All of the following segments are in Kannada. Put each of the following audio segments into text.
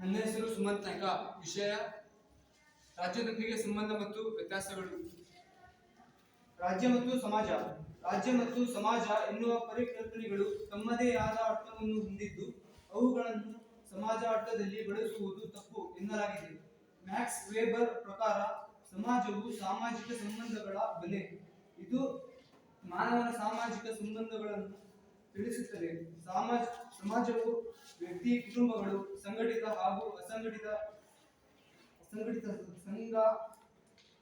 ನನ್ನ ಹೆಸರು ಸುಮಂತ್ ನಾಯ್ಕ. ವಿಷಯ ರಾಜ್ಯದೊಂದಿಗೆ ಸಂಬಂಧ ಮತ್ತು ವ್ಯತ್ಯಾಸಗಳು. ರಾಜ್ಯ ಮತ್ತು ಸಮಾಜ. ರಾಜ್ಯ ಮತ್ತು ಸಮಾಜ ಎನ್ನುವ ಪರಿಕಲ್ಪನೆಗಳು ತಮ್ಮದೇ ಆದ ಅರ್ಥವನ್ನು ಹೊಂದಿದ್ದು, ಅವುಗಳನ್ನು ಸಮಾಜ ಅರ್ಥದಲ್ಲಿ ಬಳಸುವುದು ತಪ್ಪು ಎನ್ನಲಾಗಿದೆ. ಮ್ಯಾಕ್ಸ್ ವೇಬರ್ ಪ್ರಕಾರ, ಸಮಾಜವು ಸಾಮಾಜಿಕ ಸಂಬಂಧಗಳ ಬೆಲೆ. ಇದು ಮಾನವನ ಸಾಮಾಜಿಕ ಸಂಬಂಧಗಳನ್ನು ತಿಳಿಸುತ್ತದೆ. ಸಮಾಜ, ಸಮಾಜವು ವ್ಯಕ್ತಿ, ಕುಟುಂಬಗಳು ಸಂಘಟಿತ ಹಾಗೂ ಅಸಂಘಟಿತ ಅಸಂಘಟಿತ ಸಂಘ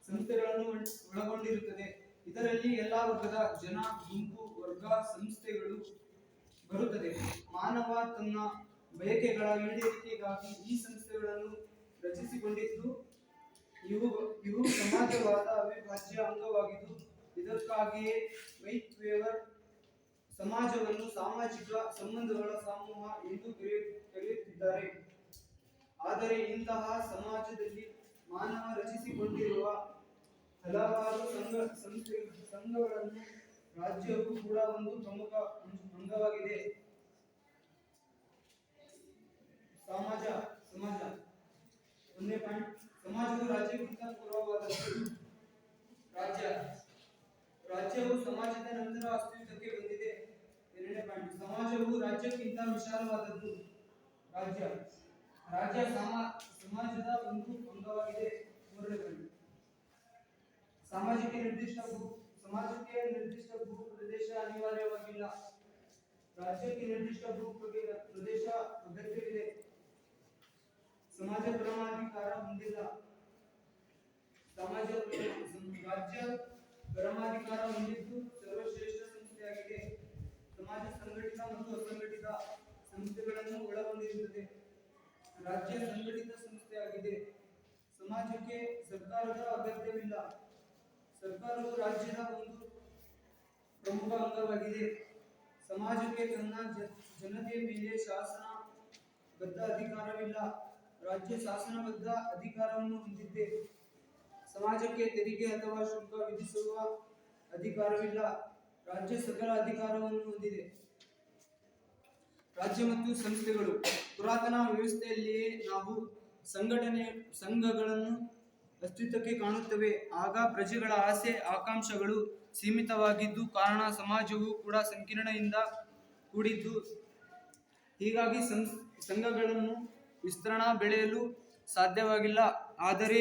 ಸಂಸ್ಥೆಗಳನ್ನು ಒಳಗೊಂಡಿರುತ್ತದೆ. ಇದರಲ್ಲಿ ಎಲ್ಲಾ ವರ್ಗದ ಜನ, ಗುಂಪು, ವರ್ಗ, ಸಂಸ್ಥೆಗಳು ಬರುತ್ತದೆ. ಮಾನವ ತನ್ನ ಬಯಕೆಗಳ ಈಡೇರಿಕೆಗಾಗಿ ಈ ಸಂಸ್ಥೆಗಳನ್ನು ರಚಿಸಿಕೊಂಡಿದ್ದು, ಇವು ಇವು ಸಮಾಜವಾದ ಅವಿಭಾಜ್ಯ ಅಂಗವಾಗಿದ್ದು, ಇದಕ್ಕಾಗಿಯೇ ವೈಟ್ ವೇವರ್ ಸಮಾಜವನ್ನು ಸಾಮಾಜಿಕ ಸಂಬಂಧಗಳ ಸಮೂಹ ಎಂದು ಕರೆಯು- ಕರೆಯುತ್ತಿದ್ದಾರೆ. ಆದರೆ ಇಂತಹ ಸಮಾಜದಲ್ಲಿ ಮಾನವ ರಚಿಸಿಕೊಂಡಿರುವ ಹಲವಾರು ಸಂಘ, ಸಂಸ್ಥೆ, ಸಂಘಗಳನ್ನು ರಾಜ್ಯವು ಕೂಡ ಒಂದು ಪ್ರಮುಖ ಅಂಗವಾಗಿದೆ. ಸಮಾಜ ಸಮಾಜ. ಒಂದನೇ ಪಾಯಿಂಟ್ ಸಮಾಜವು ರಾಜ್ಯಕ್ಕಿಂತ ಪೂರ್ವವಾದ ರಾಜ್ಯ. ರಾಜ್ಯವು ಸಮಾಜದ ನಂತರ ಅಸ್ತಿತ್ವಕ್ಕೆ ಬಂದಿದೆ. ಸಮಾಜವು ರಾಜ್ಯಕ್ಕಿಂತ ವಿಶಾಲವಾದದ್ದು. ರಾಜ್ಯ. ರಾಜ್ಯ ಸಮ- ಸಮಾಜದ ಒಂದು ಅಂಗವಾಗಿದೆ. ಮೂರನೇ ಸಾಮಾಜಿಕ ನಿರ್ದಿಷ್ಟ ಸಮಾಜಕ್ಕೆ ನಿರ್ದಿಷ್ಟ ಭೂ ಪ್ರದೇಶ ಅನಿವಾರ್ಯವಾಗಿಲ್ಲ. ರಾಜ್ಯಕ್ಕೆ ನಿರ್ದಿಷ್ಟ ಭೂ ಪ್ರದೇ- ಪ್ರದೇಶ ಅಗತ್ಯವಿದೆ. ಸಮಾಜ ಪರಮಾಧಿಕಾರ ಹೊಂದಿಲ್ಲ. ಸಮಾಜ, ರಾಜ್ಯ ಪರಮಾಧಿಕಾರ ಹೊಂದಿದ್ದು ಸರ್ವಶ್ರೇಷ್ಠ ಸಮಾಜ ಸಂಘಟಿತ ಮತ್ತು ಅಸಂಘಟಿತ ಸಂಸ್ಥೆಗಳನ್ನು ಒಳಗೊಂಡಿರುತ್ತದೆ. ರಾಜ್ಯ ಸಂಘಟಿತ ಸಂಸ್ಥೆಯಾಗಿದೆ. ಸಮಾಜಕ್ಕೆ ಸರ್ಕಾರದ ಅಗತ್ಯವಿಲ್ಲ. ಸರ್ಕಾರವು ರಾಜ್ಯದ ಒಂದು ಪ್ರಮುಖ ಅಂಗವಾಗಿದೆ. ಸಮಾಜಕ್ಕೆ ತನ್ನ ಜನತೆಯ ಮೇಲೆ ಶಾಸನಬದ್ಧ ಅಧಿಕಾರವಿಲ್ಲ. ರಾಜ್ಯ ಶಾಸನಬದ್ಧ ಅಧಿಕಾರವನ್ನು ಹೊಂದಿದೆ. ಸಮಾಜಕ್ಕೆ ತೆರಿಗೆ ಅಥವಾ ಶುಲ್ಕ ವಿಧಿಸುವ ಅಧಿಕಾರವಿಲ್ಲ. ರಾಜ್ಯ ಸಕಲ ಅಧಿಕಾರವನ್ನು ಹೊಂದಿದೆ. ರಾಜ್ಯ ಮತ್ತು ಸಂಸ್ಥೆಗಳು ಪುರಾತನ ವ್ಯವಸ್ಥೆಯಲ್ಲಿಯೇ ನಾವು ಸಂಘಟನೆ, ಸಂಘಗಳನ್ನು ಅಸ್ತಿತ್ವಕ್ಕೆ ಕಾಣುತ್ತವೆ. ಆಗ ಪ್ರಜೆಗಳ ಆಸೆ, ಆಕಾಂಕ್ಷೆಗಳು ಸೀಮಿತವಾಗಿದ್ದು, ಕಾರಣ ಸಮಾಜವು ಕೂಡ ಸಂಕೀರ್ಣದಿಂದ ಕೂಡಿದ್ದು. ಹೀಗಾಗಿ ಸಂಘಗಳನ್ನು ವಿಸ್ತರಣಾ ಬೆಳೆಯಲು ಸಾಧ್ಯವಾಗಿಲ್ಲ. ಆದರೆ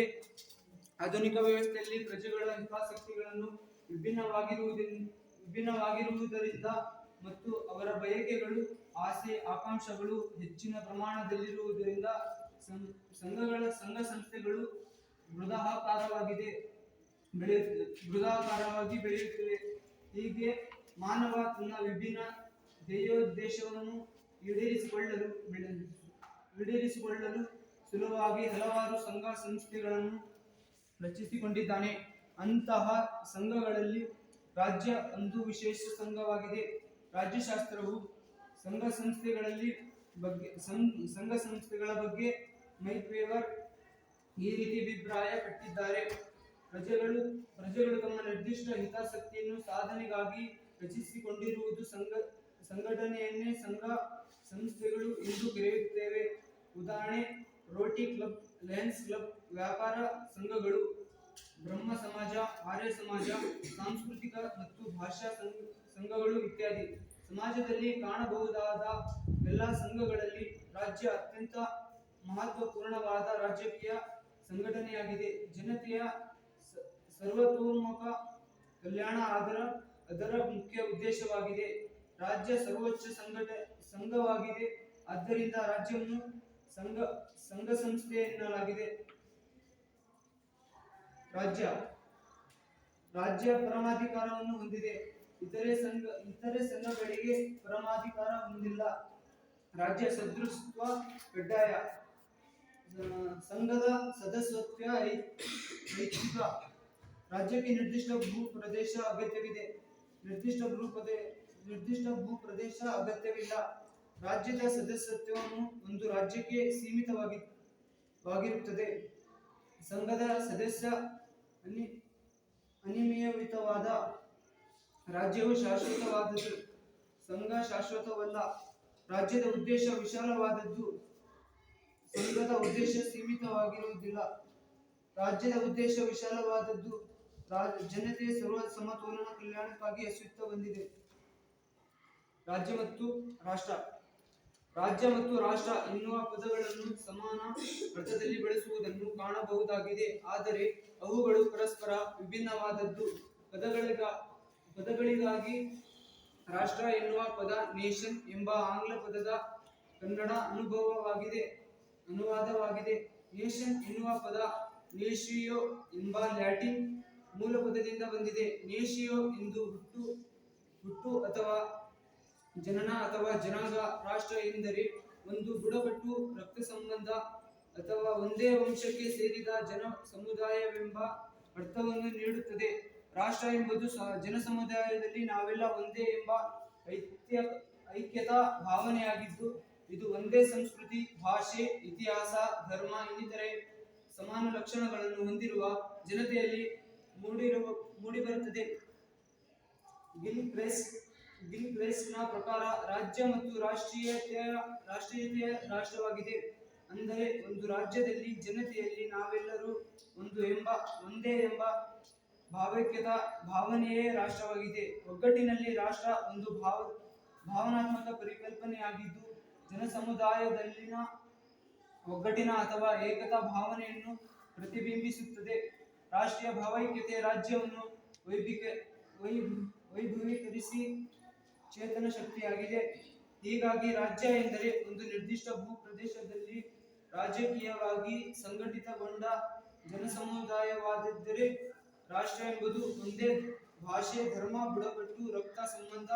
ಆಧುನಿಕ ವ್ಯವಸ್ಥೆಯಲ್ಲಿ ಪ್ರಜೆಗಳ ಹಿತಾಸಕ್ತಿಗಳನ್ನು ವಿಭಿನ್ನವಾಗಿರುವುದರಿಂದ ವಿಭಿನ್ನವಾಗಿರುವುದರಿಂದ ಮತ್ತು ಅವರ ಬಯಕೆಗಳು, ಆಸೆ, ಆಕಾಂಕ್ಷೆಗಳು ಹೆಚ್ಚಿನ ಪ್ರಮಾಣದಲ್ಲಿರುವುದರಿಂದ ಸಂಘಗಳ, ಸಂಘ ಸಂಸ್ಥೆಗಳು ಮೃದಾಹಾಕಾರವಾಗಿದೆ ಬೆಳೆಯುತ್ತದೆ ಮೃದಾಕಾರವಾಗಿ ಬೆಳೆಯುತ್ತಿವೆ. ಹೀಗೆ ಮಾನವ ತನ್ನ ವಿಭಿನ್ನ ಧ್ಯೇಯೋದ್ದೇಶವನ್ನು ಈಡೇರಿಸಿಕೊಳ್ಳಲು ಈಡೇರಿಸಿಕೊಳ್ಳಲು ಸುಲಭವಾಗಿ ಹಲವಾರು ಸಂಘ ಸಂಸ್ಥೆಗಳನ್ನು ರಚಿಸಿಕೊಂಡಿದ್ದಾನೆ. ಅಂತಹ ಸಂಘಗಳಲ್ಲಿ ರಾಜ್ಯ ಒಂದು ವಿಶೇಷ ಸಂಘವಾಗಿದೆ. ರಾಜ್ಯಶಾಸ್ತ್ರವು ಸಂಘ ಸಂಸ್ಥೆಗಳಲ್ಲಿ ಬಗ್ಗೆ, ಸಂಘ ಸಂಸ್ಥೆಗಳ ಬಗ್ಗೆ ಮೈಕ್ವೇವರ್ ಈ ರೀತಿ ಅಭಿಪ್ರಾಯ ಪಟ್ಟಿದ್ದಾರೆ. ಪ್ರಜೆಗಳು ಪ್ರಜೆಗಳು ತಮ್ಮ ನಿರ್ದಿಷ್ಟ ಹಿತಾಸಕ್ತಿಯನ್ನು ಸಾಧನೆಗಾಗಿ ರಚಿಸಿಕೊಂಡಿರುವುದು ಸಂಘ, ಸಂಘಟನೆಯನ್ನೇ ಸಂಘ ಸಂಸ್ಥೆಗಳು ಎಂದು ಕರೆಯುತ್ತೇವೆ. ಉದಾಹರಣೆ, ರೋಟಿ ಕ್ಲಬ್, ಲಯನ್ಸ್ ಕ್ಲಬ್, ವ್ಯಾಪಾರ ಸಂಘಗಳು ಬ್ರಹ್ಮ ಸಮಾಜ, ಆರ್ಯ ಸಮಾಜ, ಸಾಂಸ್ಕೃತಿಕ ಮತ್ತು ಭಾಷಾ ಸಂಘ- ಸಂಘಗಳು ಇತ್ಯಾದಿ. ಸಮಾಜದಲ್ಲಿ ಕಾಣಬಹುದಾದ ಎಲ್ಲ ಸಂಘಗಳಲ್ಲಿ ರಾಜ್ಯ ಅತ್ಯಂತ ಮಹತ್ವಪೂರ್ಣವಾದ ರಾಜಕೀಯ ಸಂಘಟನೆಯಾಗಿದೆ. ಜನತೆಯ ಸರ್ವತೋಮುಖ ಕಲ್ಯಾಣ ಅದರ ಅದರ ಮುಖ್ಯ ಉದ್ದೇಶವಾಗಿದೆ. ರಾಜ್ಯ ಸರ್ವೋಚ್ಚ ಸಂಘಟ, ಸಂಘವಾಗಿದೆ. ಆದ್ದರಿಂದ ರಾಜ್ಯವನ್ನು ಸಂಘ ಸಂಘ ಸಂಸ್ಥೆ ಎನ್ನಲಾಗಿದೆ. ರಾಜ್ಯ. ರಾಜ್ಯ ಪರಮಾಧಿಕಾರವನ್ನು ಹೊಂದಿದೆ. ಇತರೆ ಸಂಘ, ಇತರೆ ಸಂಘಗಳಿಗೆ ಪರಮಾಧಿಕಾರ ಹೊಂದಿಲ್ಲ. ರಾಜ್ಯ ಸದೃಶತ್ವ ಕಡ್ಡಾಯ. ಸಂಘದ ಸದಸ್ಯತ್ವ ಐಚ್ಛಿಕ. ರಾಜ್ಯಕ್ಕೆ ನಿರ್ದಿಷ್ಟ ಭೂ ಪ್ರದೇಶ ಅಗತ್ಯವಿದೆ. ನಿರ್ದಿಷ್ಟ ಭೂ ಪ್ರದೇ ನಿರ್ದಿಷ್ಟ ಭೂ ಪ್ರದೇಶ ಅಗತ್ಯವಿಲ್ಲ. ರಾಜ್ಯದ ಸದಸ್ಯತ್ವವನ್ನು ಒಂದು ರಾಜ್ಯಕ್ಕೆ ಸೀಮಿತವಾಗಿ, ವಾಗಿರುತ್ತದೆ. ಸಂಘದ ಸದಸ್ಯ ಅನಿ ಅನಿಯಮಿತವಾದ ರಾಜ್ಯವು ಶಾಶ್ವತವಾದದ್ದು. ಸಂಘ ಶಾಶ್ವತವಲ್ಲ. ರಾಜ್ಯದ ಉದ್ದೇಶ ವಿಶಾಲವಾದದ್ದು. ಸಂಘದ ಉದ್ದೇಶ ಸೀಮಿತವಾಗಿರುವುದಿಲ್ಲ. ರಾಜ್ಯದ ಉದ್ದೇಶ ವಿಶಾಲವಾದದ್ದು. ಜನತೆ ಜನತೆಯ ಸರ್ವ ಸಮತೋಲನ ಕಲ್ಯಾಣಕ್ಕಾಗಿ ಅಸ್ತಿತ್ವ ಬಂದಿದೆ ರಾಜ್ಯ ಮತ್ತು ರಾಷ್ಟ್ರ ರಾಜ್ಯ ಮತ್ತು ರಾಷ್ಟ್ರ ಎನ್ನುವ ಪದಗಳನ್ನು ಸಮಾನ ಅರ್ಥದಲ್ಲಿ ಬಳಸುವುದನ್ನು ಕಾಣಬಹುದಾಗಿದೆ. ಆದರೆ ಅವುಗಳು ಪರಸ್ಪರ ವಿಭಿನ್ನವಾದದ್ದು. ಪದಗಳಿಗ, ಪದಗಳಿಗಾಗಿ ರಾಷ್ಟ್ರ ಎನ್ನುವ ಪದ ನೇಷನ್ ಎಂಬ ಆಂಗ್ಲ ಪದದ ಕನ್ನಡ ಅನುಭವವಾಗಿದೆ, ಅನುವಾದವಾಗಿದೆ. ನೇಷನ್ ಎನ್ನುವ ಪದ ನೇಷಿಯೋ ಎಂಬ ಲ್ಯಾಟಿನ್ ಮೂಲ ಪದದಿಂದ ಬಂದಿದೆ. ನೇಷಿಯೋ ಎಂದು ಹುಟ್ಟು ಹುಟ್ಟು ಅಥವಾ ಜನನ ಅಥವಾ ಜನಾಂಗ ರಾಷ್ಟ್ರ ಎಂದರೆ ಒಂದು ಬುಡಕಟ್ಟು, ರಕ್ತ ಸಂಬಂಧ ಅಥವಾ ಒಂದೇ ವಂಶಕ್ಕೆ ಸೇರಿದ ಜನ ಸಮುದಾಯವೆಂಬ ಅರ್ಥವನ್ನು ನೀಡುತ್ತದೆ. ರಾಷ್ಟ್ರ ಎಂಬುದು ಜನ ಸಮುದಾಯದಲ್ಲಿ ನಾವೆಲ್ಲ ಒಂದೇ ಎಂಬ ಐಕ್ಯ ಐಕ್ಯತಾ ಭಾವನೆಯಾಗಿದ್ದು, ಇದು ಒಂದೇ ಸಂಸ್ಕೃತಿ, ಭಾಷೆ, ಇತಿಹಾಸ, ಧರ್ಮ, ಇನ್ನಿತರೆ ಸಮಾನ ಲಕ್ಷಣಗಳನ್ನು ಹೊಂದಿರುವ ಜನತೆಯಲ್ಲಿ ಮೂಡಿರುವ, ಮೂಡಿಬರುತ್ತದೆ. ಗಿಲ್ ಕ್ರೆಸ್ಟ್ ಗಿಲ್ ಪ್ಲೇಸ್ನ ಪ್ರಕಾರ ರಾಜ್ಯ ಮತ್ತು ರಾಷ್ಟ್ರೀಯತೆಯ ರಾಷ್ಟ್ರೀಯತೆಯ ರಾಷ್ಟ್ರವಾಗಿದೆ. ಅಂದರೆ ಒಂದು ರಾಜ್ಯದಲ್ಲಿ ಜನತೆಯಲ್ಲಿ ನಾವೆಲ್ಲರೂ ಒಂದು ಎಂಬ, ಒಂದೇ ಎಂಬ ಭಾವೈಕ್ಯದ ಭಾವನೆಯೇ ರಾಷ್ಟ್ರವಾಗಿದೆ. ಒಗ್ಗಟ್ಟಿನಲ್ಲಿ ರಾಷ್ಟ್ರ ಒಂದು ಭಾವ, ಭಾವನಾತ್ಮಕ ಪರಿಕಲ್ಪನೆಯಾಗಿದ್ದು, ಜನಸಮುದಾಯದಲ್ಲಿನ ಒಗ್ಗಟ್ಟಿನ ಅಥವಾ ಏಕತಾ ಭಾವನೆಯನ್ನು ಪ್ರತಿಬಿಂಬಿಸುತ್ತದೆ. ರಾಷ್ಟ್ರೀಯ ಭಾವೈಕ್ಯತೆ ರಾಜ್ಯವನ್ನು ವೈಭಿಕ, ವೈ, ವೈಭವೀಕರಿಸಿ ಚೇತನ ಶಕ್ತಿಯಾಗಿದೆ. ಹೀಗಾಗಿ ರಾಜ್ಯ ಎಂದರೆ ಒಂದು ನಿರ್ದಿಷ್ಟ ಭೂ ಪ್ರದೇಶದಲ್ಲಿ ರಾಜಕೀಯವಾಗಿ ಸಂಘಟಿತಗೊಂಡ ಜನಸಮುದಾಯವಾದಿದ್ದರೆ ರಾಷ್ಟ್ರ ಎಂಬುದು ಒಂದೇ ಭಾಷೆ, ಧರ್ಮ, ಬುಡಕಟ್ಟು, ರಕ್ತ ಸಂಬಂಧ,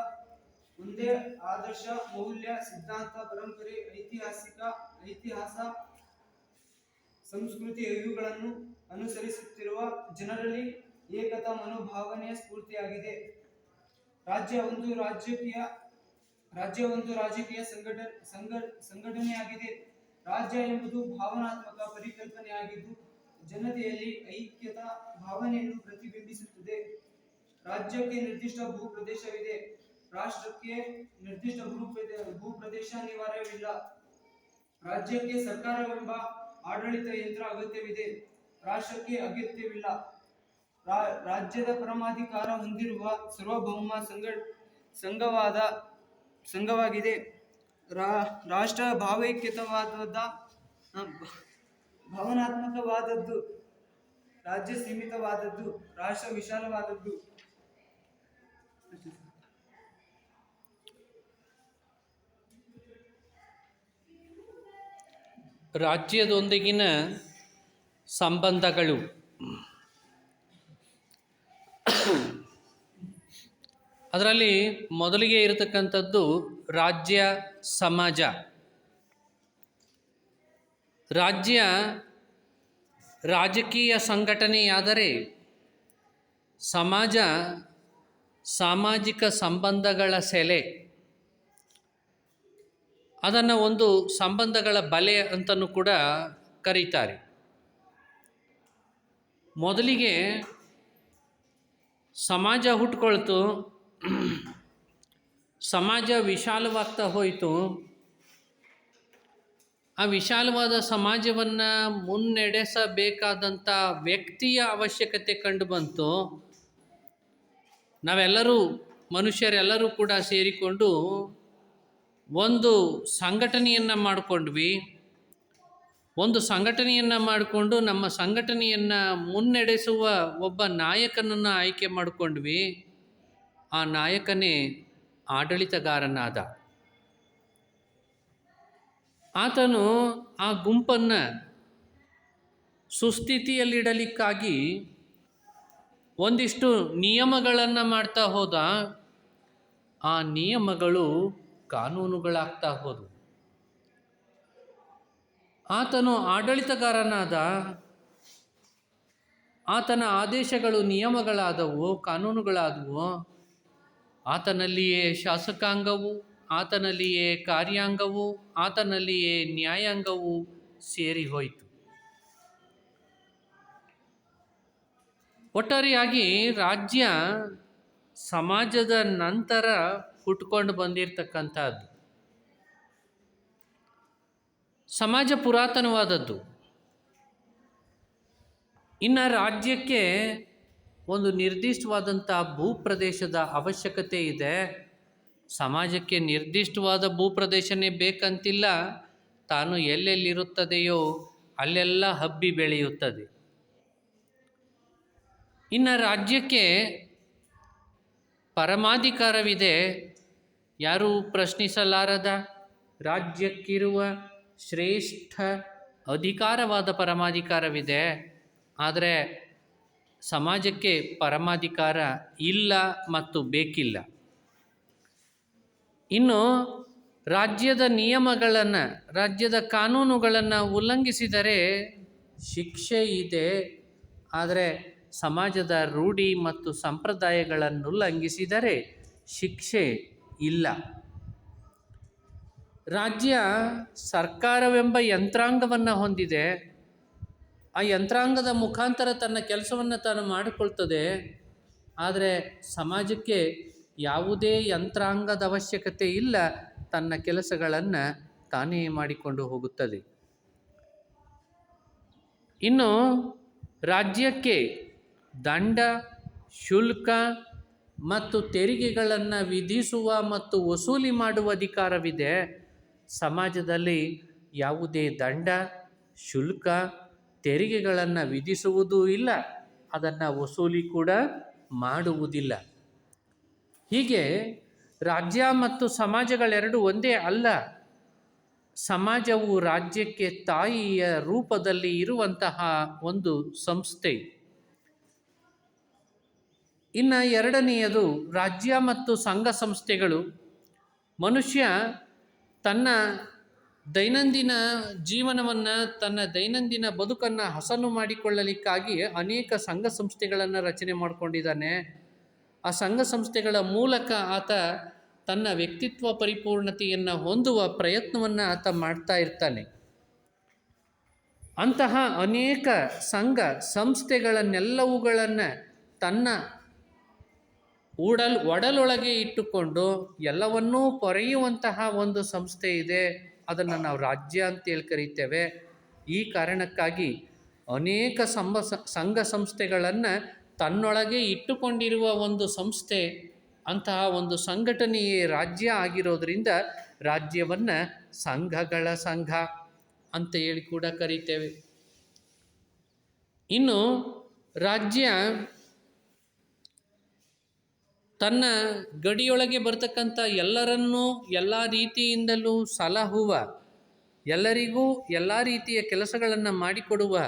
ಒಂದೇ ಆದರ್ಶ, ಮೌಲ್ಯ, ಸಿದ್ಧಾಂತ, ಪರಂಪರೆ, ಐತಿಹಾಸಿಕ ಇತಿಹಾಸ ಸಂಸ್ಕೃತಿ ಇವುಗಳನ್ನು ಅನುಸರಿಸುತ್ತಿರುವ ಜನರಲ್ಲಿ ಏಕತಾ ಮನೋಭಾವನೆಯ ಸ್ಫೂರ್ತಿಯಾಗಿದೆ. ರಾಜ್ಯ ಒಂದು ರಾಜಕೀಯ, ರಾಜ್ಯ ಒಂದು ರಾಜಕೀಯ ಸಂಘಟ, ಸಂಘ, ಸಂಘಟನೆಯಾಗಿದೆ. ರಾಜ್ಯ ಎಂಬುದು ಭಾವನಾತ್ಮಕ ಪರಿಕಲ್ಪನೆಯಾಗಿದ್ದು, ಜನತೆಯಲ್ಲಿ ಐಕ್ಯತಾ ಭಾವನೆಯನ್ನು ಪ್ರತಿಬಿಂಬಿಸುತ್ತದೆ. ರಾಜ್ಯಕ್ಕೆ ನಿರ್ದಿಷ್ಟ ಭೂ ಪ್ರದೇಶವಿದೆ ರಾಷ್ಟ್ರಕ್ಕೆ ನಿರ್ದಿಷ್ಟ ಭೂ ಭೂ ಪ್ರದೇಶ ಅನಿವಾರ್ಯವಿಲ್ಲ. ರಾಜ್ಯಕ್ಕೆ ಸರ್ಕಾರವೆಂಬ ಆಡಳಿತ ಯಂತ್ರ ಅಗತ್ಯವಿದೆ. ರಾಷ್ಟ್ರಕ್ಕೆ ಅಗತ್ಯವಿಲ್ಲ. ರಾಜ್ಯದ ಪರಮಾಧಿಕಾರ ಹೊಂದಿರುವ ಸಾರ್ವಭೌಮ ಸಂಘ, ಸಂಘವಾದ, ಸಂಘವಾಗಿದೆ. ರಾ- ರಾಷ್ಟ್ರ ಭಾವೈಕ್ಯತವಾದ ಭಾವನಾತ್ಮಕವಾದದ್ದು, ರಾಜ್ಯ ಸೀಮಿತವಾದದ್ದು, ರಾಷ್ಟ್ರ ವಿಶಾಲವಾದದ್ದು. ರಾಜ್ಯದೊಂದಿಗಿನ ಸಂಬಂಧಗಳು. ಅದರಲ್ಲಿ ಮೊದಲಿಗೆ ಇರತಕ್ಕಂಥದ್ದು ರಾಜ್ಯ ಸಮಾಜ. ರಾಜ್ಯ ರಾಜಕೀಯ ಸಂಘಟನೆಯಾದರೆ ಸಮಾಜ ಸಾಮಾಜಿಕ ಸಂಬಂಧಗಳ ಸೆಲೆ. ಅದನ್ನು ಒಂದು ಸಂಬಂಧಗಳ ಬಲೆ ಅಂತಲೂ ಕೂಡ ಕರೀತಾರೆ. ಮೊದಲಿಗೆ ಸಮಾಜ ಹುಟ್ಕೊಳ್ತು, ಸಮಾಜ ವಿಶಾಲವಾಗ್ತಾ ಹೋಯಿತು. ಆ ವಿಶಾಲವಾದ ಸಮಾಜವನ್ನು ಮುನ್ನಡೆಸಬೇಕಾದಂಥ ವ್ಯಕ್ತಿಯ ಅವಶ್ಯಕತೆ ಕಂಡು ಬಂತು. ನಾವೆಲ್ಲರೂ ಮನುಷ್ಯರೆಲ್ಲರೂ ಕೂಡ ಸೇರಿಕೊಂಡು ಒಂದು ಸಂಘಟನೆಯನ್ನು ಮಾಡಿಕೊಂಡ್ವಿ. ಒಂದು ಸಂಘಟನೆಯನ್ನು ಮಾಡಿಕೊಂಡು ನಮ್ಮ ಸಂಘಟನೆಯನ್ನು ಮುನ್ನಡೆಸುವ ಒಬ್ಬ ನಾಯಕನನ್ನು ಆಯ್ಕೆ ಮಾಡಿಕೊಂಡ್ವಿ. ಆ ನಾಯಕನೇ ಆಡಳಿತಗಾರನಾದ. ಆತನು ಆ ಗುಂಪನ್ನು ಸುಸ್ಥಿತಿಯಲ್ಲಿಡಲಿಕ್ಕಾಗಿ ಒಂದಿಷ್ಟು ನಿಯಮಗಳನ್ನು ಮಾಡ್ತಾ ಹೋದ. ಆ ನಿಯಮಗಳು ಕಾನೂನುಗಳಾಗ್ತಾ ಹೋದವು. ಆತನು ಆಡಳಿತಗಾರನಾದ, ಆತನ ಆದೇಶಗಳು ನಿಯಮಗಳಾದವು, ಕಾನೂನುಗಳಾದವು. ಆತನಲ್ಲಿಯೇ ಶಾಸಕಾಂಗವು, ಆತನಲ್ಲಿಯೇ ಕಾರ್ಯಾಂಗವು, ಆತನಲ್ಲಿಯೇ ನ್ಯಾಯಾಂಗವು ಸೇರಿ ಹೋಯಿತು ಒಟ್ಟಾರೆಯಾಗಿ ರಾಜ್ಯ ಸಮಾಜದ ನಂತರ ಹುಟ್ಕೊಂಡು ಬಂದಿರತಕ್ಕಂಥದ್ದು. ಸಮಾಜ ಪುರಾತನವಾದದ್ದು. ಇನ್ನು ರಾಜ್ಯಕ್ಕೆ ಒಂದು ನಿರ್ದಿಷ್ಟವಾದಂಥ ಭೂಪ್ರದೇಶದ ಅವಶ್ಯಕತೆ ಇದೆ. ಸಮಾಜಕ್ಕೆ ನಿರ್ದಿಷ್ಟವಾದ ಭೂಪ್ರದೇಶನೇ ಬೇಕಂತಿಲ್ಲ. ತಾನು ಎಲ್ಲೆಲ್ಲಿರುತ್ತದೆಯೋ ಅಲ್ಲೆಲ್ಲ ಹಬ್ಬಿ ಬೆಳೆಯುತ್ತದೆ. ಇನ್ನು ರಾಜ್ಯಕ್ಕೆ ಪರಮಾಧಿಕಾರವಿದೆ. ಯಾರೂ ಪ್ರಶ್ನಿಸಲಾರದ ರಾಜ್ಯಕ್ಕಿರುವ ಶ್ರೇಷ್ಠ ಅಧಿಕಾರವಾದ ಪರಮಾಧಿಕಾರವಿದೆ. ಆದರೆ ಸಮಾಜಕ್ಕೆ ಪರಮಾಧಿಕಾರ ಇಲ್ಲ ಮತ್ತು ಬೇಕಿಲ್ಲ. ಇನ್ನು ರಾಜ್ಯದ ನಿಯಮಗಳನ್ನು, ರಾಜ್ಯದ ಕಾನೂನುಗಳನ್ನು ಉಲ್ಲಂಘಿಸಿದರೆ ಶಿಕ್ಷೆ ಇದೆ. ಆದರೆ ಸಮಾಜದ ರೂಢಿ ಮತ್ತು ಸಂಪ್ರದಾಯಗಳನ್ನು ಉಲ್ಲಂಘಿಸಿದರೆ ಶಿಕ್ಷೆ ಇಲ್ಲ. ರಾಜ್ಯ ಸರ್ಕಾರವೆಂಬ ಯಂತ್ರಾಂಗವನ್ನು ಹೊಂದಿದೆ. ಆ ಯಂತ್ರಾಂಗದ ಮುಖಾಂತರ ತನ್ನ ಕೆಲಸವನ್ನು ತಾನು ಮಾಡಿಕೊಳ್ತದೆ. ಆದರೆ ಸಮಾಜಕ್ಕೆ ಯಾವುದೇ ಯಂತ್ರಾಂಗದ ಅವಶ್ಯಕತೆ ಇಲ್ಲ. ತನ್ನ ಕೆಲಸಗಳನ್ನು ತಾನೇ ಮಾಡಿಕೊಂಡು ಹೋಗುತ್ತದೆ. ಇನ್ನು ರಾಜ್ಯಕ್ಕೆ ದಂಡ, ಶುಲ್ಕ ಮತ್ತು ತೆರಿಗೆಗಳನ್ನು ವಿಧಿಸುವ ಮತ್ತು ವಸೂಲಿ ಮಾಡುವ ಅಧಿಕಾರವಿದೆ. ಸಮಾಜದಲ್ಲಿ ಯಾವುದೇ ದಂಡ, ಶುಲ್ಕ, ತೆರಿಗೆಗಳನ್ನು ವಿಧಿಸುವುದೂ ಇಲ್ಲ. ಅದನ್ನು ವಸೂಲಿ ಕೂಡ ಮಾಡುವುದಿಲ್ಲ. ಹೀಗೆ ರಾಜ್ಯ ಮತ್ತು ಸಮಾಜಗಳೆರಡು ಒಂದೇ ಅಲ್ಲ. ಸಮಾಜವು ರಾಜ್ಯಕ್ಕೆ ತಾಯಿಯ ರೂಪದಲ್ಲಿ ಇರುವಂತಹ ಒಂದು ಸಂಸ್ಥೆ. ಇನ್ನು ಎರಡನೆಯದು ರಾಜ್ಯ ಮತ್ತು ಸಂಘ ಸಂಸ್ಥೆಗಳು. ಮನುಷ್ಯ ತನ್ನ ದೈನಂದಿನ ಜೀವನವನ್ನು, ತನ್ನ ದೈನಂದಿನ ಬದುಕನ್ನು ಹಸನು ಮಾಡಿಕೊಳ್ಳಲಿಕ್ಕಾಗಿ ಅನೇಕ ಸಂಘ ಸಂಸ್ಥೆಗಳನ್ನು ರಚನೆ ಮಾಡಿಕೊಂಡಿದ್ದಾನೆ. ಆ ಸಂಘ ಸಂಸ್ಥೆಗಳ ಮೂಲಕ ಆತ ತನ್ನ ವ್ಯಕ್ತಿತ್ವ ಪರಿಪೂರ್ಣತೆಯನ್ನು ಹೊಂದುವ ಪ್ರಯತ್ನವನ್ನು ಆತ ಮಾಡ್ತಾ ಇರ್ತಾನೆ. ಅಂತಹ ಅನೇಕ ಸಂಘ ಸಂಸ್ಥೆಗಳನ್ನೆಲ್ಲವುಗಳನ್ನು ತನ್ನ ಉಡಲ್ ಒಡಲೊಳಗೆ ಇಟ್ಟುಕೊಂಡು ಎಲ್ಲವನ್ನೂ ಪೊರೆಯುವಂತಹ ಒಂದು ಸಂಸ್ಥೆ ಇದೆ. ಅದನ್ನು ನಾವು ರಾಜ್ಯ ಅಂತೇಳಿ ಕರೀತೇವೆ. ಈ ಕಾರಣಕ್ಕಾಗಿ ಅನೇಕ ಸಂಬ ಸಂಘ ಸಂಸ್ಥೆಗಳನ್ನು ತನ್ನೊಳಗೆ ಇಟ್ಟುಕೊಂಡಿರುವ ಒಂದು ಸಂಸ್ಥೆ ಅಂತಹ ಒಂದು ಸಂಘಟನೆಯೇ ರಾಜ್ಯ ಆಗಿರೋದರಿಂದ ರಾಜ್ಯವನ್ನು ಸಂಘಗಳ ಸಂಘ ಅಂತ ಹೇಳಿ ಕೂಡ ಕರೀತೇವೆ. ಇನ್ನು ರಾಜ್ಯ ತನ್ನ ಗಡಿಯೊಳಗೆ ಬರ್ತಕ್ಕಂಥ ಎಲ್ಲರನ್ನೂ ಎಲ್ಲ ರೀತಿಯಿಂದಲೂ ಸಲಹುವ, ಎಲ್ಲರಿಗೂ ಎಲ್ಲ ರೀತಿಯ ಕೆಲಸಗಳನ್ನು ಮಾಡಿಕೊಡುವ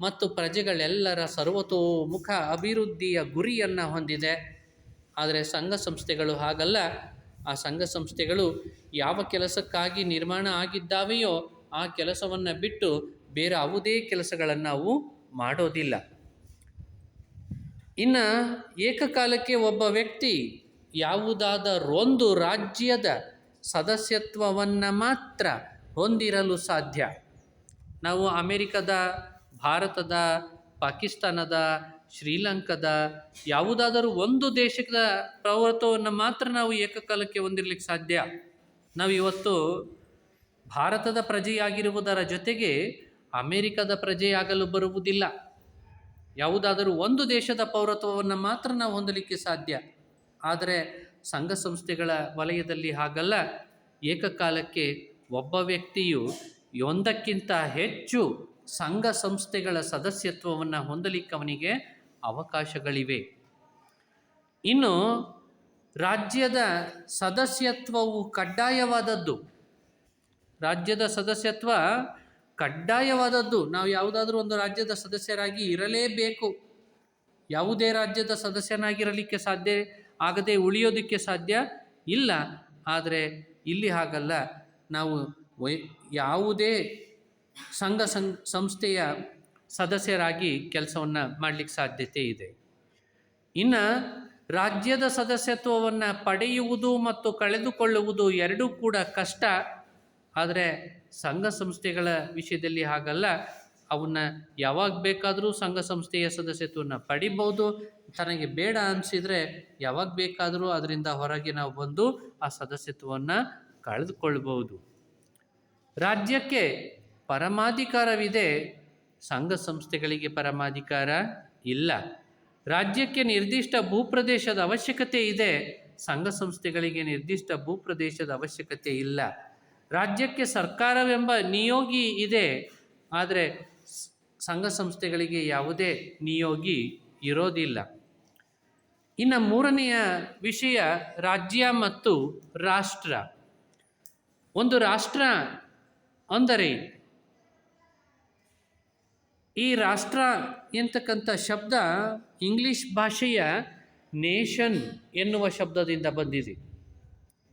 ಮತ್ತು ಪ್ರಜೆಗಳೆಲ್ಲರ ಸರ್ವತೋಮುಖ ಅಭಿವೃದ್ಧಿಯ ಗುರಿಯನ್ನು ಹೊಂದಿದೆ. ಆದರೆ ಸಂಘ ಸಂಸ್ಥೆಗಳು ಹಾಗಲ್ಲ. ಆ ಸಂಘ ಸಂಸ್ಥೆಗಳು ಯಾವ ಕೆಲಸಕ್ಕಾಗಿ ನಿರ್ಮಾಣ ಆಗಿದ್ದಾವೆಯೋ ಆ ಕೆಲಸವನ್ನು ಬಿಟ್ಟು ಬೇರೆ ಯಾವುದೇ ಕೆಲಸಗಳನ್ನು ಅವು ಮಾಡೋದಿಲ್ಲ. ಇನ್ನು ಏಕಕಾಲಕ್ಕೆ ಒಬ್ಬ ವ್ಯಕ್ತಿ ಯಾವುದಾದರೊಂದು ರಾಜ್ಯದ ಸದಸ್ಯತ್ವವನ್ನು ಮಾತ್ರ ಹೊಂದಿರಲು ಸಾಧ್ಯ. ನಾವು ಅಮೇರಿಕದ, ಭಾರತದ, ಪಾಕಿಸ್ತಾನದ, ಶ್ರೀಲಂಕಾದ ಯಾವುದಾದರೂ ಒಂದು ದೇಶದ ಪ್ರವೃತ್ತವನ್ನು ಮಾತ್ರ ನಾವು ಏಕಕಾಲಕ್ಕೆ ಹೊಂದಿರಲಿಕ್ಕೆ ಸಾಧ್ಯ. ನಾವು ಇವತ್ತು ಭಾರತದ ಪ್ರಜೆಯಾಗಿರುವುದರ ಜೊತೆಗೆ ಅಮೇರಿಕದ ಪ್ರಜೆಯಾಗಲು ಬರುವುದಿಲ್ಲ. ಯಾವುದಾದರೂ ಒಂದು ದೇಶದ ಪೌರತ್ವವನ್ನು ಮಾತ್ರ ನಾವು ಹೊಂದಲಿಕ್ಕೆ ಸಾಧ್ಯ. ಆದರೆ ಸಂಘ ಸಂಸ್ಥೆಗಳ ವಲಯದಲ್ಲಿ ಹಾಗಲ್ಲ. ಏಕಕಾಲಕ್ಕೆ ಒಬ್ಬ ವ್ಯಕ್ತಿಯು ಒಂದಕ್ಕಿಂತ ಹೆಚ್ಚು ಸಂಘ ಸಂಸ್ಥೆಗಳ ಸದಸ್ಯತ್ವವನ್ನು ಹೊಂದಲಿಕ್ಕೆ ಅವನಿಗೆ ಅವಕಾಶಗಳಿವೆ. ಇನ್ನು ರಾಜ್ಯದ ಸದಸ್ಯತ್ವವು ಕಡ್ಡಾಯವಾದದ್ದು. ರಾಜ್ಯದ ಸದಸ್ಯತ್ವ ಕಡ್ಡಾಯವಾದದ್ದು. ನಾವು ಯಾವುದಾದ್ರೂ ಒಂದು ರಾಜ್ಯದ ಸದಸ್ಯರಾಗಿ ಇರಲೇಬೇಕು. ಯಾವುದೇ ರಾಜ್ಯದ ಸದಸ್ಯನಾಗಿರಲಿಕ್ಕೆ ಸಾಧ್ಯ, ಆಗದೆ ಉಳಿಯೋದಕ್ಕೆ ಸಾಧ್ಯ ಇಲ್ಲ. ಆದರೆ ಇಲ್ಲಿ ಹಾಗಲ್ಲ. ನಾವು ಯಾವುದೇ ಸಂಘ ಸಂ, ಸಂಸ್ಥೆಯ ಸದಸ್ಯರಾಗಿ ಕೆಲಸವನ್ನು ಮಾಡಲಿಕ್ಕೆ ಸಾಧ್ಯತೆ ಇದೆ. ಇನ್ನು ರಾಜ್ಯದ ಸದಸ್ಯತ್ವವನ್ನು ಪಡೆಯುವುದು ಮತ್ತು ಕಳೆದುಕೊಳ್ಳುವುದು ಎರಡೂ ಕೂಡ ಕಷ್ಟ. ಆದರೆ ಸಂಘ ಸಂಸ್ಥೆಗಳ ವಿಷಯದಲ್ಲಿ ಹಾಗಲ್ಲ. ಅವನ್ನ ಯಾವಾಗ ಬೇಕಾದರೂ ಸಂಘ ಸಂಸ್ಥೆಯ ಸದಸ್ಯತ್ವವನ್ನು ಪಡಿಬೋದು ತನಗೆ ಬೇಡ ಅನಿಸಿದರೆ ಯಾವಾಗ ಬೇಕಾದರೂ ಅದರಿಂದ ಹೊರಗೆ ನಾವು ಬಂದು ಆ ಸದಸ್ಯತ್ವವನ್ನು ಕಳೆದುಕೊಳ್ಬೋದು ರಾಜ್ಯಕ್ಕೆ ಪರಮಾಧಿಕಾರವಿದೆ. ಸಂಘ ಸಂಸ್ಥೆಗಳಿಗೆ ಪರಮಾಧಿಕಾರ ಇಲ್ಲ. ರಾಜ್ಯಕ್ಕೆ ನಿರ್ದಿಷ್ಟ ಭೂಪ್ರದೇಶದ ಅವಶ್ಯಕತೆ ಇದೆ. ಸಂಘ ಸಂಸ್ಥೆಗಳಿಗೆ ನಿರ್ದಿಷ್ಟ ಭೂಪ್ರದೇಶದ ಅವಶ್ಯಕತೆ ಇಲ್ಲ. ರಾಜ್ಯಕ್ಕೆ ಸರ್ಕಾರವೆಂಬ ನಿಯೋಗಿ ಇದೆ. ಆದರೆ ಸಂಘ ಸಂಸ್ಥೆಗಳಿಗೆ ಯಾವುದೇ ನಿಯೋಗಿ ಇರೋದಿಲ್ಲ. ಇನ್ನು ಮೂರನೆಯ ವಿಷಯ ರಾಜ್ಯ ಮತ್ತು ರಾಷ್ಟ್ರ. ಒಂದು ರಾಷ್ಟ್ರ ಅಂದರೆ ಈ ರಾಷ್ಟ್ರ ಎಂತಕ್ಕಂಥ ಶಬ್ದ ಇಂಗ್ಲಿಷ್ ಭಾಷೆಯ ನೇಷನ್ ಎನ್ನುವ ಶಬ್ದದಿಂದ ಬಂದಿದೆ.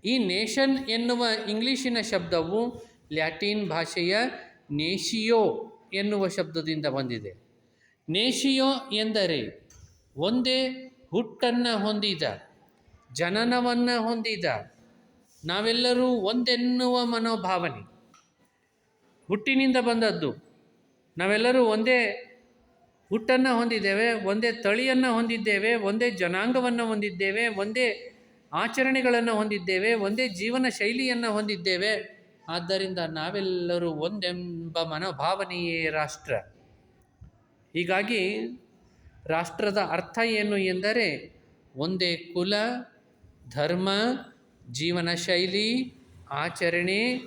ಈ ನೇಷನ್ ಎನ್ನುವ ಇಂಗ್ಲೀಷಿನ ಶಬ್ದವು ಲ್ಯಾಟಿನ್ ಭಾಷೆಯ ನೇಷಿಯೋ ಎನ್ನುವ ಶಬ್ದದಿಂದ ಬಂದಿದೆ. ನೇಷಿಯೋ ಎಂದರೆ ಒಂದೇ ಹುಟ್ಟನ್ನು ಹೊಂದಿದ, ಜನನವನ್ನು ಹೊಂದಿದ, ನಾವೆಲ್ಲರೂ ಒಂದೆನ್ನುವ ಮನೋಭಾವನೆ. ಹುಟ್ಟಿನಿಂದ ಬಂದದ್ದು, ನಾವೆಲ್ಲರೂ ಒಂದೇ ಹುಟ್ಟನ್ನು ಹೊಂದಿದ್ದೇವೆ, ಒಂದೇ ತಳಿಯನ್ನು ಹೊಂದಿದ್ದೇವೆ, ಒಂದೇ ಜನಾಂಗವನ್ನು ಹೊಂದಿದ್ದೇವೆ, ಒಂದೇ ಆಚರಣೆಗಳನ್ನು ಹೊಂದಿದ್ದೇವೆ, ಒಂದೇ ಜೀವನ ಶೈಲಿಯನ್ನು ಹೊಂದಿದ್ದೇವೆ. ಆದ್ದರಿಂದ ನಾವೆಲ್ಲರೂ ಒಂದೆಂಬ ಮನೋಭಾವನೆಯೇ ರಾಷ್ಟ್ರ. ಹೀಗಾಗಿ ರಾಷ್ಟ್ರದ ಅರ್ಥ ಏನು ಎಂದರೆ ಒಂದೇ ಕುಲ, ಧರ್ಮ, ಜೀವನ ಶೈಲಿ, ಆಚರಣೆ